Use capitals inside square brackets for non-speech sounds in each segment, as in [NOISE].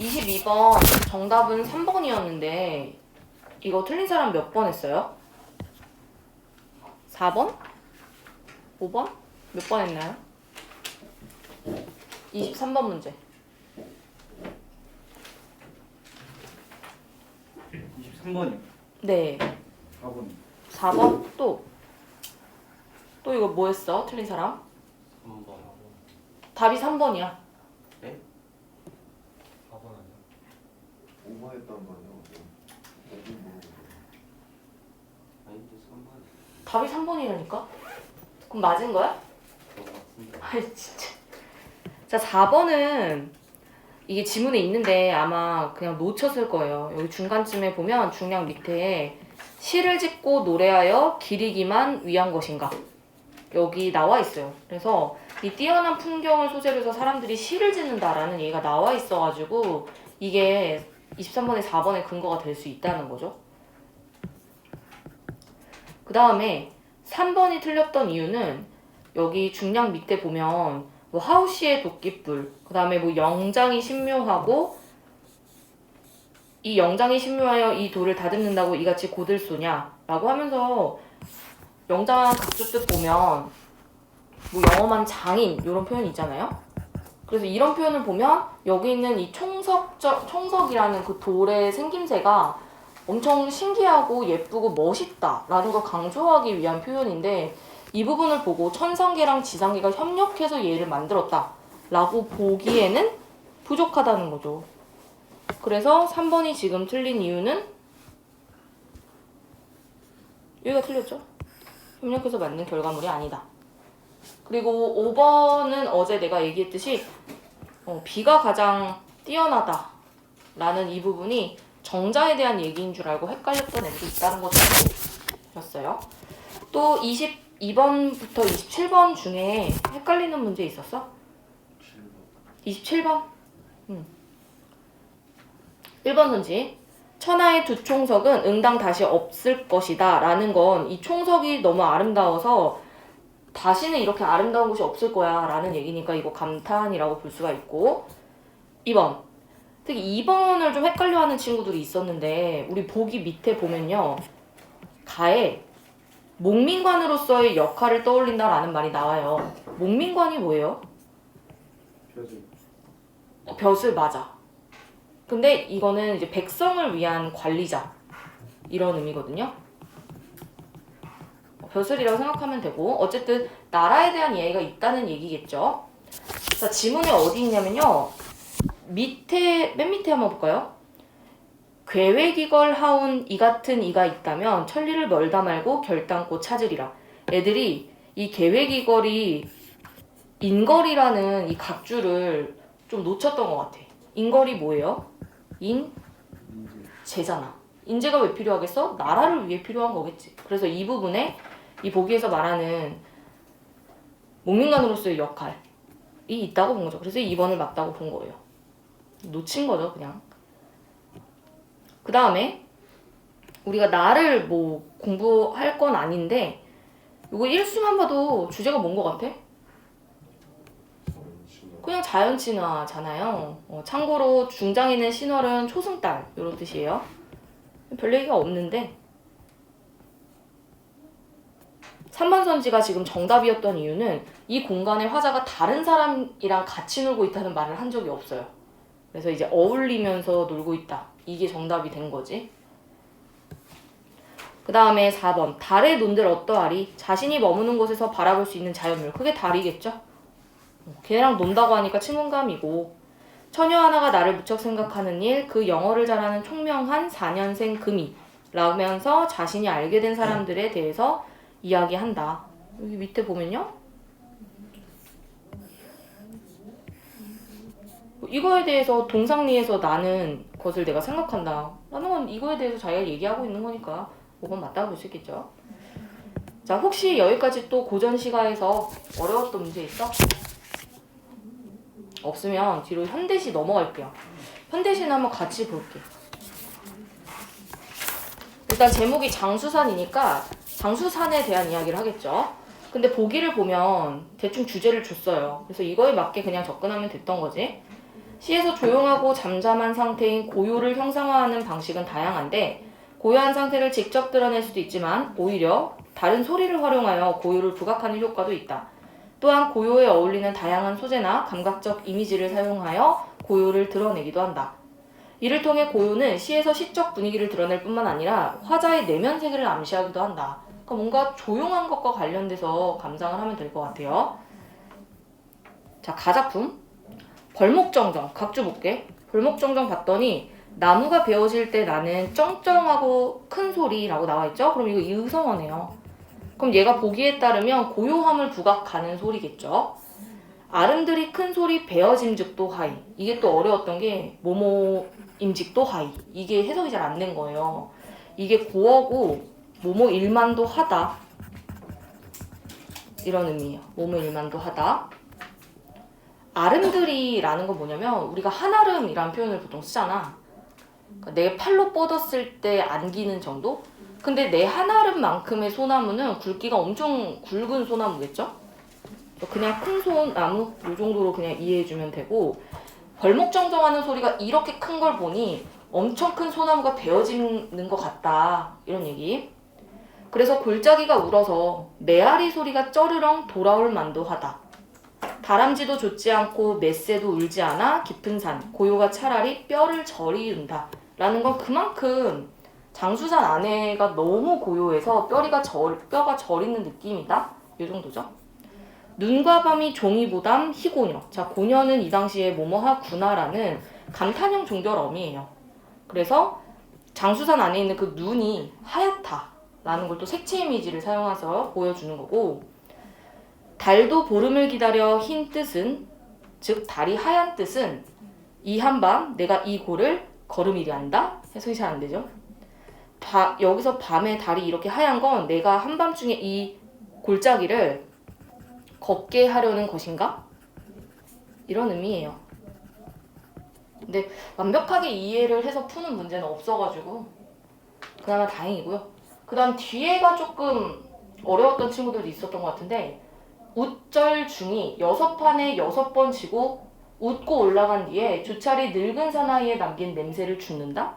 22번 정답은 3번이었는데 이거 틀린 사람 몇 번 했어요? 4번? 5번? 몇 번 했나요? 23번 문제. 23번이요. 네. 4번. 4번 또. 또 이거 뭐 했어? 틀린 사람? 3번 답이 3번이야. 4번 아니야? 오버했단 말이야. 뭐 아닌데 3번 답이 3번이라니까? 그럼 맞은 거야? 거 같은데 아이 진짜. 자 4번은 이게 지문에 있는데 아마 그냥 놓쳤을 거예요. 여기 중간쯤에 보면 중량 밑에 시를 짓고 노래하여 기리기만 위한 것인가 여기 나와 있어요. 그래서 이 뛰어난 풍경을 소재로 해서 사람들이 시를 짓는다라는 얘기가 나와 있어가지고 이게 23번에 4번의 근거가 될 수 있다는 거죠. 그 다음에 3번이 틀렸던 이유는 여기 중량 밑에 보면 뭐 하우시의 도끼불, 그 다음에 뭐 영장이 신묘하고 이 영장이 신묘하여 이 돌을 다듬는다고 이같이 고들 쏘냐 라고 하면서 영장 각주 뜻 보면 뭐 영험한 장인 이런 표현이 있잖아요. 그래서 이런 표현을 보면 여기 있는 이 총석적 총석이라는 그 돌의 생김새가 엄청 신기하고 예쁘고 멋있다라는 걸 강조하기 위한 표현인데 이 부분을 보고 천상계랑 지상계가 협력해서 얘를 만들었다라고 보기에는 부족하다는 거죠. 그래서 3번이 지금 틀린 이유는 여기가 틀렸죠. 협력해서 만든 결과물이 아니다. 그리고 5번은 어제 내가 얘기했듯이 어, 비가 가장 뛰어나다 라는 이 부분이 정자에 대한 얘기인 줄 알고 헷갈렸던 애들이 있다는 것을 였어요. 또 22번부터 27번 중에 헷갈리는 문제 있었어? 27번? 응. 1번 문제. 천하의 두 총석은 응당 다시 없을 것이다. 라는 건 이 총석이 너무 아름다워서 다시는 이렇게 아름다운 곳이 없을 거야. 라는 얘기니까 이거 감탄이라고 볼 수가 있고. 2번. 특히 2번을 좀 헷갈려 하는 친구들이 있었는데, 우리 보기 밑에 보면요. 가에 목민관으로서의 역할을 떠올린다라는 말이 나와요. 목민관이 뭐예요? 벼슬. 어, 벼슬 맞아. 근데 이거는 이제 백성을 위한 관리자 이런 의미거든요. 어, 벼슬이라고 생각하면 되고 어쨌든 나라에 대한 이해가 있다는 얘기겠죠. 자 지문이 어디 있냐면요. 밑에 맨 밑에 한번 볼까요? 괴외기걸 하운 이 같은 이가 있다면 천리를 멀다 말고 결단코 찾으리라. 애들이 이 계획이걸이 인걸이라는 이 각주를 좀 놓쳤던 것 같아. 인걸이 뭐예요? 인. 제잖아. 인재가 왜 필요하겠어? 나라를 위해 필요한 거겠지. 그래서 이 부분에 이 보기에서 말하는 목민관으로서의 역할이 있다고 본 거죠. 그래서 2번을 맞다고 본 거예요. 놓친 거죠, 그냥. 그 다음에 우리가 나를 뭐 공부할 건 아닌데 이거 1수만 봐도 주제가 뭔 것 같아? 그냥 자연 친화잖아요. 어, 참고로 중장인의 신월은 초승달 이런 뜻이에요. 별 얘기가 없는데 3번 선지가 지금 정답이었던 이유는 이 공간의 화자가 다른 사람이랑 같이 놀고 있다는 말을 한 적이 없어요. 그래서 이제 어울리면서 놀고 있다. 이게 정답이 된 거지. 그 다음에 4번. 달에 논들 어떠하리? 자신이 머무는 곳에서 바라볼 수 있는 자연물. 그게 달이겠죠? 걔랑 논다고 하니까 친근감이고 처녀 하나가 나를 무척 생각하는 일, 그 영어를 잘하는 총명한 4년생 금이 라면서 자신이 알게 된 사람들에 대해서 이야기한다. 여기 밑에 보면요. 이거에 대해서 동상리에서 나는 것을 내가 생각한다. 라는 건 이거에 대해서 자기가 얘기하고 있는 거니까 5번 맞다고 볼 수 있겠죠. 자, 혹시 여기까지 또 고전 시가에서 어려웠던 문제 있어? 없으면 뒤로 현대시 넘어갈게요. 현대시는 한번 같이 볼게. 일단 제목이 장수산이니까 장수산에 대한 이야기를 하겠죠. 근데 보기를 보면 대충 주제를 줬어요. 그래서 이거에 맞게 그냥 접근하면 됐던 거지. 시에서 조용하고 잠잠한 상태인 고요를 형상화하는 방식은 다양한데 고요한 상태를 직접 드러낼 수도 있지만 오히려 다른 소리를 활용하여 고요를 부각하는 효과도 있다. 또한 고요에 어울리는 다양한 소재나 감각적 이미지를 사용하여 고요를 드러내기도 한다. 이를 통해 고요는 시에서 시적 분위기를 드러낼 뿐만 아니라 화자의 내면 세계를 암시하기도 한다. 그러니까 뭔가 조용한 것과 관련돼서 감상을 하면 될 것 같아요. 자, 가작품. 벌목정정. 각주 볼게. 벌목정정 봤더니 나무가 베어질 때 나는 쩡쩡하고 큰 소리라고 나와 있죠? 그럼 이거 이의성어네요. 그럼 얘가 보기에 따르면 고요함을 부각하는 소리겠죠? 아름드리 큰 소리 베어짐즉도 하이. 이게 또 어려웠던 게 모모 임직도 하이. 이게 해석이 잘 안 된 거예요. 이게 고어고 모모 일만도 하다. 이런 의미예요. 모모 일만도 하다. 아름드리라는 건 뭐냐면 우리가 한아름이라는 표현을 보통 쓰잖아. 그러니까 내 팔로 뻗었을 때 안기는 정도? 근데 내 한아름만큼의 소나무는 굵기가 엄청 굵은 소나무겠죠? 그냥 큰 소나무 이 정도로 그냥 이해해주면 되고 벌목정정하는 소리가 이렇게 큰 걸 보니 엄청 큰 소나무가 베어지는 것 같다 이런 얘기. 그래서 골짜기가 울어서 메아리 소리가 쩌르렁 돌아올 만도 하다. 다람쥐도 좇지 않고 메새도 울지 않아 깊은 산 고요가 차라리 뼈를 저리운다. 라는 건 그만큼 장수산 안에가 너무 고요해서 뼈리가 절, 뼈가 저리는 느낌이다? 이 정도죠. 눈과 밤이 종이보담 희고녀. 자 고녀는 이 당시에 뭐뭐하구나라는 감탄형 종결어미예요. 그래서 장수산 안에 있는 그 눈이 하얗다 라는 걸 또 색채 이미지를 사용해서 보여주는 거고 달도 보름을 기다려 흰 뜻은 즉 달이 하얀 뜻은 이 한밤 내가 이 고를 걸음이리 한다 해석이 잘 안 되죠. 바, 여기서 밤에 달이 이렇게 하얀 건 내가 한밤중에 이 골짜기를 걷게 하려는 것인가? 이런 의미예요. 근데 완벽하게 이해를 해서 푸는 문제는 없어가지고 그나마 다행이고요. 그 다음 뒤에가 조금 어려웠던 친구들도 있었던 것 같은데 웃절 중이 여섯 판에 여섯 번 치고 웃고 올라간 뒤에 주차리 늙은 사나이에 남긴 냄새를 죽는다?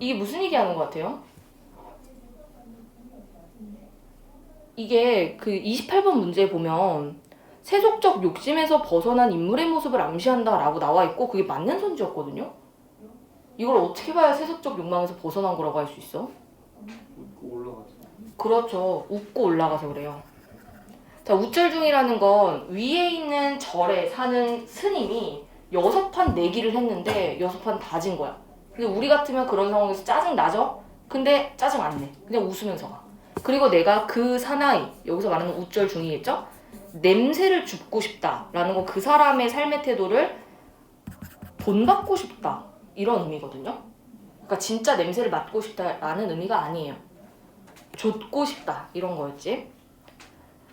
이게 무슨 얘기 하는 것 같아요? 이게 그 28번 문제에 보면 세속적 욕심에서 벗어난 인물의 모습을 암시한다 라고 나와 있고 그게 맞는 선지였거든요? 이걸 어떻게 봐야 세속적 욕망에서 벗어난 거라고 할 수 있어? 웃고 올라가서. 그렇죠. 웃고 올라가서 그래요. 자, 우절 중이라는 건 위에 있는 절에 사는 스님이 여섯 판 내기를 했는데 여섯 판 다 진 거야. 근데 우리 같으면 그런 상황에서 짜증 나죠? 근데 짜증 안 내. 그냥 웃으면서 가. 그리고 내가 그 사나이, 여기서 말하는 우절 중이겠죠? 냄새를 줍고 싶다라는 건 그 사람의 삶의 태도를 본받고 싶다. 이런 의미거든요. 그러니까 진짜 냄새를 맡고 싶다라는 의미가 아니에요. 좇고 싶다. 이런 거였지.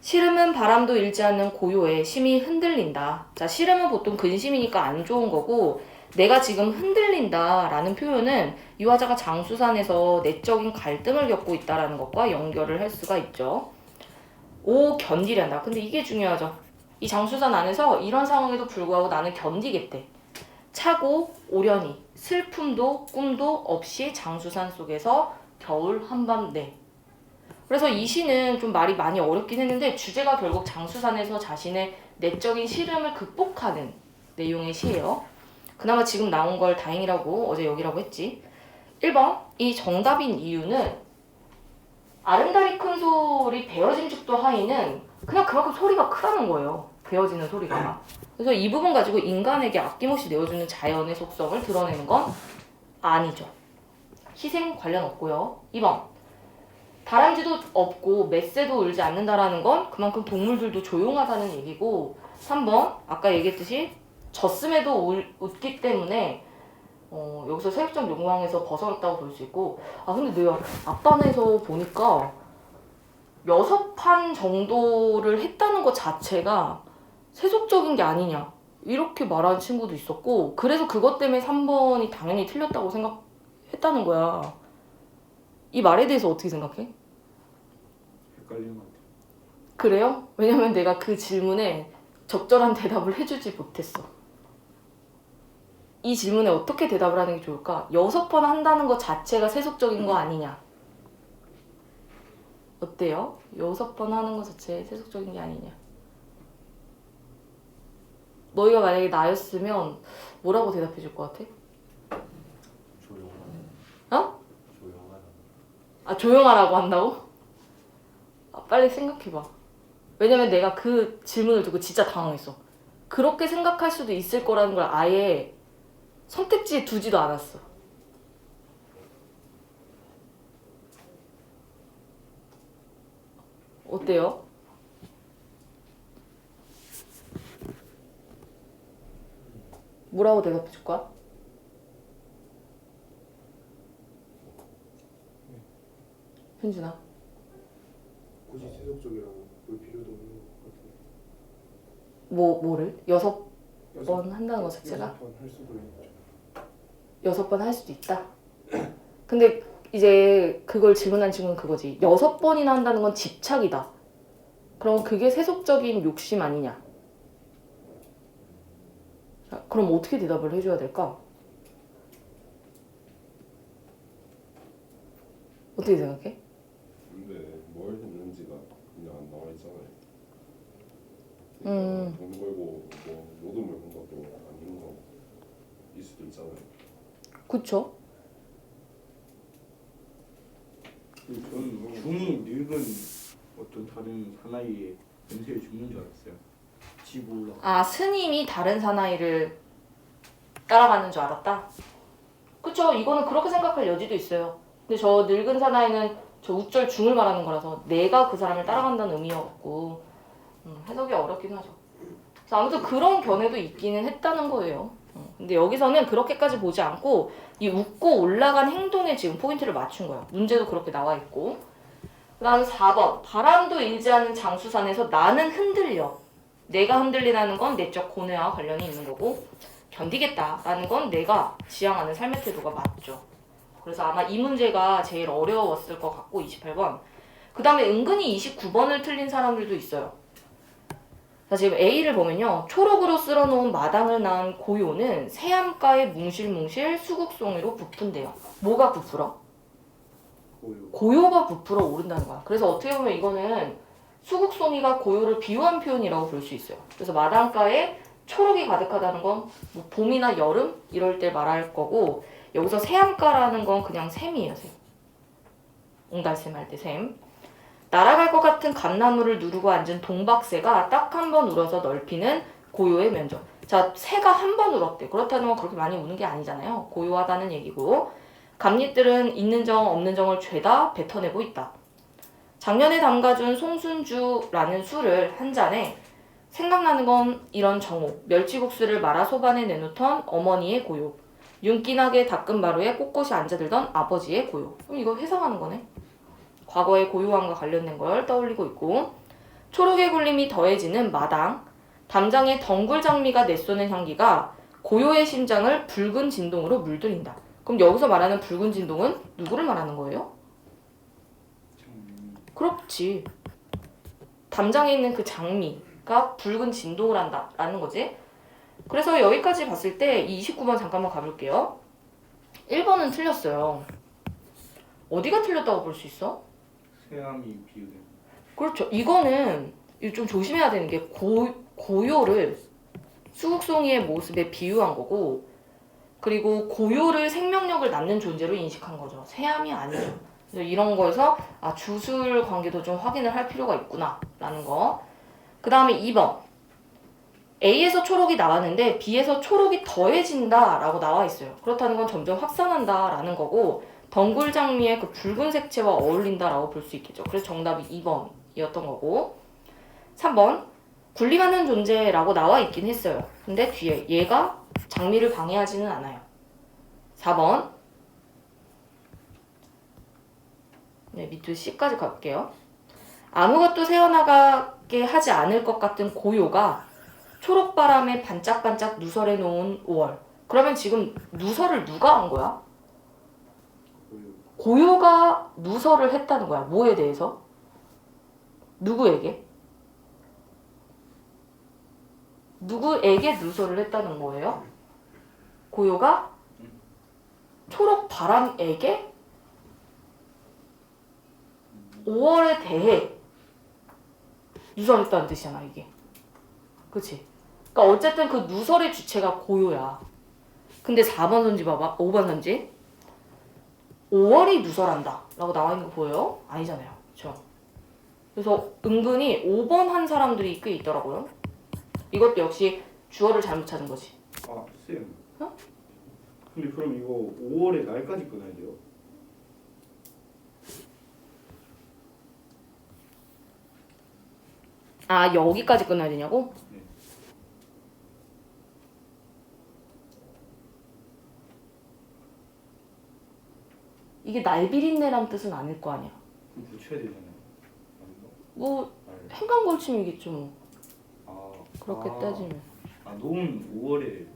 시름은 바람도 일지 않는 고요에 심이 흔들린다. 자, 시름은 보통 근심이니까 안 좋은 거고, 내가 지금 흔들린다라는 표현은 이 화자가 장수산에서 내적인 갈등을 겪고 있다라는 것과 연결을 할 수가 있죠. 오, 견디란다. 근데 이게 중요하죠. 이 장수산 안에서 이런 상황에도 불구하고 나는 견디겠대. 차고 오려니 슬픔도 꿈도 없이 장수산 속에서 겨울 한밤 내. 그래서 이 시는 좀 말이 많이 어렵긴 했는데 주제가 결국 장수산에서 자신의 내적인 시름을 극복하는 내용의 시예요. 그나마 지금 나온 걸 다행이라고 어제 여기라고 했지. 1번 이 정답인 이유는 아름다리 큰 소리 베어짐 죽도 하이는 그냥 그만큼 소리가 크다는 거예요. 베어지는 소리가. 그래서 이 부분 가지고 인간에게 아낌없이 내어주는 자연의 속성을 드러내는 건 아니죠. 희생 관련 없고요. 2번 다람쥐도 없고 메새도 울지 않는다라는 건 그만큼 동물들도 조용하다는 얘기고 3번 아까 얘기했듯이 졌음에도 울, 웃기 때문에 어, 여기서 세속적 욕망에서 벗어났다고 볼 수 있고 아 근데 내가 앞단에서 보니까 여섯 판 정도를 했다는 것 자체가 세속적인 게 아니냐 이렇게 말하는 친구도 있었고 그래서 그것 때문에 3번이 당연히 틀렸다고 생각했다는 거야 이 말에 대해서 어떻게 생각해? 헷갈리는 것 같아요. 그래요? 왜냐면 내가 그 질문에 적절한 대답을 해주지 못했어 이 질문에 어떻게 대답을 하는 게 좋을까? 여섯 번 한다는 것 자체가 세속적인 거 아니냐? 어때요? 여섯 번 하는 것 자체 세속적인 게 아니냐? 너희가 만약에 나였으면 뭐라고 대답해 줄 것 같아? 조용하다. 어? 조용하다. 아 조용하라고 한다고? 아, 빨리 생각해봐. 왜냐면 내가 그 질문을 듣고 진짜 당황했어. 그렇게 생각할 수도 있을 거라는 걸 아예 선택지에 두지도 않았어. 어때요? 뭐라고 대답해 줄까? 현준아. 굳이 세속적이라고 볼 필요도 없는 것 같아요. 뭐 뭐를 여섯 번 한다는 것 자체가 여섯 번할 수도 있죠. 여섯 번 할 수도 있다. [CLEARS THROAT] 근데 이제 그걸 질문한 질문은 그거지. 여섯 번이나 한다는 건 집착이다. 그럼 그게 세속적인 욕심 아니냐? 자, 그럼 어떻게 대답을 해줘야 될까? 어떻게 생각해? 근데 뭘 했는지가 그냥 안 나와 있잖아요. 음. 그러니까 돈 벌고 뭐 노동을 한 것도 아닌 거일 수도 있잖아요. 그쵸? 저는 중이 늙은 어떤 다른 사나이의 연세에 죽는 줄 알았어요. 집 올라. 아 스님이 다른 사나이를 따라가는 줄 알았다. 그쵸? 이거는 그렇게 생각할 여지도 있어요. 근데 저 늙은 사나이는 저 우절 중을 말하는 거라서 내가 그 사람을 따라간다는 의미였고 음, 해석이 어렵긴 하죠. 그래서 아무튼 그런 견해도 있기는 했다는 거예요. 음, 근데 여기서는 그렇게까지 보지 않고 이 웃고 올라간 행동에 지금 포인트를 맞춘 거예요. 문제도 그렇게 나와 있고. 그 다음 4번. 바람도 일지 않는 장수산에서 나는 흔들려. 내가 흔들리다는 건 내적 고뇌와 관련이 있는 거고 견디겠다라는 건 내가 지향하는 삶의 태도가 맞죠. 그래서 아마 이 문제가 제일 어려웠을 것 같고 28번. 그 다음에 은근히 29번을 틀린 사람들도 있어요. 자 지금 A를 보면요. 초록으로 쓸어놓은 마당을 낳은 고요는 새암가에 뭉실뭉실 수국송이로 부푼대요. 뭐가 부풀어? 고요. 고요가 부풀어 오른다는 거야. 그래서 어떻게 보면 이거는 수국송이가 고요를 비유한 표현이라고 볼 수 있어요. 그래서 마당가에 초록이 가득하다는 건뭐 봄이나 여름 이럴 때 말할 거고 여기서 새암가라는 건 그냥 샘이에요, 샘. 옹달샘 할 때 샘. 날아갈 것 같은 감나무를 누르고 앉은 동박새가 딱 한 번 울어서 넓히는 고요의 면적. 자, 새가 한 번 울었대. 그렇다는 건 그렇게 많이 우는 게 아니잖아요. 고요하다는 얘기고. 감잎들은 있는 정 없는 정을 죄다 뱉어내고 있다. 작년에 담가준 송순주라는 술을 한 잔에 생각나는 건 이런 정오, 멸치국수를 말아 소반에 내놓던 어머니의 고요, 윤기나게 닦은 마루에 꼿꼿이 앉아들던 아버지의 고요. 그럼 이거 해석하는 거네. 과거의 고요함과 관련된 걸 떠올리고 있고 초록의 굴림이 더해지는 마당, 담장의 덩굴 장미가 내쏘는 향기가 고요의 심장을 붉은 진동으로 물들인다. 그럼 여기서 말하는 붉은 진동은 누구를 말하는 거예요? 참, 그렇지. 담장에 있는 그 장미가 붉은 진동을 한다라는 거지. 그래서 여기까지 봤을 때 이 29번 잠깐만 가볼게요. 1번은 틀렸어요. 어디가 틀렸다고 볼 수 있어? 새암이 비유된. 그렇죠. 이거는 이거 좀 조심해야 되는 게 고, 고요를 수국송이의 모습에 비유한 거고 그리고 고요를 생명력을 낳는 존재로 인식한 거죠. 새암이 아니죠. 그래서 이런 거에서 아 주술 관계도 좀 확인을 할 필요가 있구나라는 거. 그 다음에 2번 A에서 초록이 나왔는데 B에서 초록이 더해진다라고 나와 있어요. 그렇다는 건 점점 확산한다라는 거고 덩굴 장미의 그 붉은 색채와 어울린다라고 볼 수 있겠죠. 그래서 정답이 2번이었던 거고 3번 군림하는 존재라고 나와 있긴 했어요. 근데 뒤에 얘가 장미를 방해하지는 않아요. 4번 네, 밑줄 C까지 갈게요. 아무것도 새어나가게 하지 않을 것 같은 고요가 초록바람에 반짝반짝 누설해 놓은 5월. 그러면 지금 누설을 누가 한 거야? 고요. 고요가 누설을 했다는 거야. 뭐에 대해서? 누구에게? 누구에게 누설을 했다는 거예요? 고요가 초록 바람에게 5월에 대해 누설했다는 뜻이잖아 이게 그치? 그러니까 어쨌든 그 누설의 주체가 고요야 근데 4번 선지 봐봐 5번 선지 5월이 누설한다 라고 나와 있는 거 보여요? 아니잖아요 그쵸? 그래서 은근히 5번 한 사람들이 꽤 있더라고요 이것도 역시 주어를 잘못 찾은 거지 아 쌤. 어? 근데 그럼 이거 5월에 날까지 끊어야 돼요? 아 여기까지 끝나야 되냐고? 네. 이게 날 비린내란 뜻은 아닐 거 아니야 그럼 붙여야 되잖아요. 아닌가? 뭐 날. 행간 걸침이겠죠 뭐 아 그렇게 아, 따지면 아 논 5월에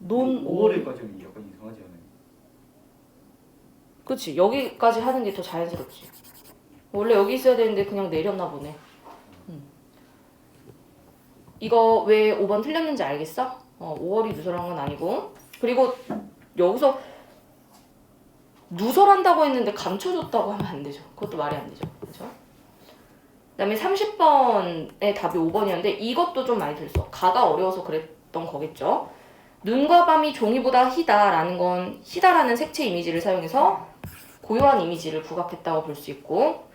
논 5월에까지는 약간 이상하지 않아요? 그치 여기까지 하는 게 더 자연스럽지 원래 여기 있어야 되는데 그냥 내렸나 보네 음. 이거 왜 5번 틀렸는지 알겠어? 어, 5월이 누설한 건 아니고 그리고 여기서 누설한다고 했는데 감춰줬다고 하면 안 되죠 그것도 말이 안 되죠 그렇죠? 그다음에 30번의 답이 5번이었는데 이것도 좀 많이 들었어 가가 어려워서 그랬던 거겠죠 눈과 밤이 종이보다 희다라는 건 희다라는 색채 이미지를 사용해서 고요한 이미지를 부각했다고 볼 수 있고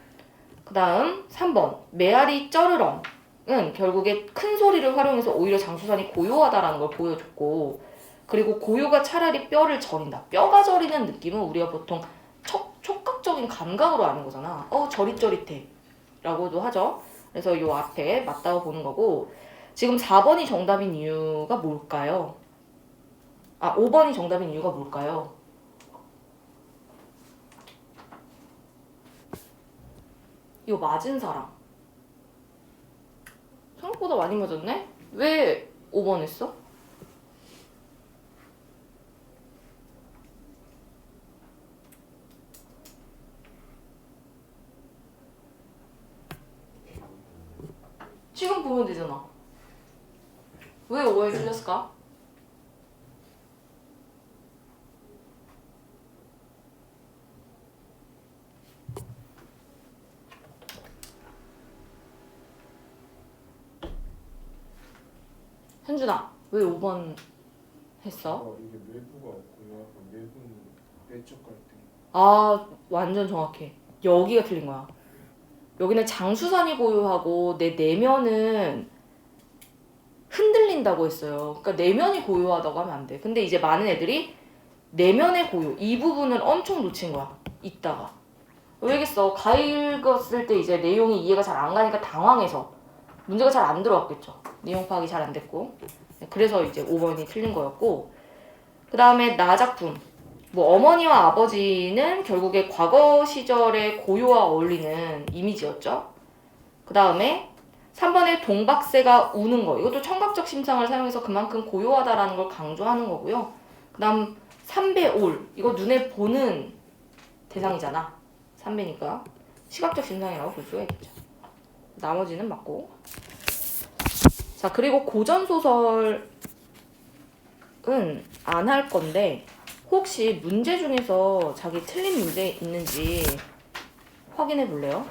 그 다음 3번 메아리 쩌르렁은 결국에 큰 소리를 활용해서 오히려 장수산이 고요하다라는 걸 보여줬고 그리고 고요가 차라리 뼈를 저린다 뼈가 저리는 느낌은 우리가 보통 촉, 촉각적인 감각으로 아는 거잖아 어 저릿저릿해 라고도 하죠 그래서 요 앞에 맞다고 보는 거고 지금 4번이 정답인 이유가 뭘까요? 아 5번이 정답인 이유가 뭘까요? 이거 맞은 사람. 생각보다 많이 맞았네? 왜 5번 했어? 지금 보면 되잖아. 왜 5에 틀렸을까? 현준아, 왜 5번 했어? 어, 이게 외부가 고요하고 내부는 내적 갈등. 아, 완전 정확해. 여기가 틀린 거야. 여기는 장수산이 고요하고 내 내면은 흔들린다고 했어요. 그러니까 내면이 고요하다고 하면 안 돼. 근데 이제 많은 애들이 내면의 고요 이 부분을 엄청 놓친 거야. 이따가. 왜겠어? 가 읽었을 때 이제 내용이 이해가 잘 안 가니까 당황해서 문제가 잘 안 들어왔겠죠. 내용 파악이 잘 안 됐고. 그래서 이제 5번이 틀린 거였고. 그 다음에 나 작품. 뭐 어머니와 아버지는 결국에 과거 시절의 고요와 어울리는 이미지였죠. 그 다음에 3번에 동박새가 우는 거. 이것도 청각적 심상을 사용해서 그만큼 고요하다라는 걸 강조하는 거고요. 그 다음 3배 올. 이거 눈에 보는 대상이잖아. 3배니까. 시각적 심상이라고 볼 수가 있겠죠. 나머지는 맞고. 자, 그리고 고전소설은 안 할 건데, 혹시 문제 중에서 자기 틀린 문제 있는지 확인해 볼래요?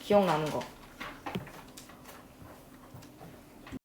기억나는 거.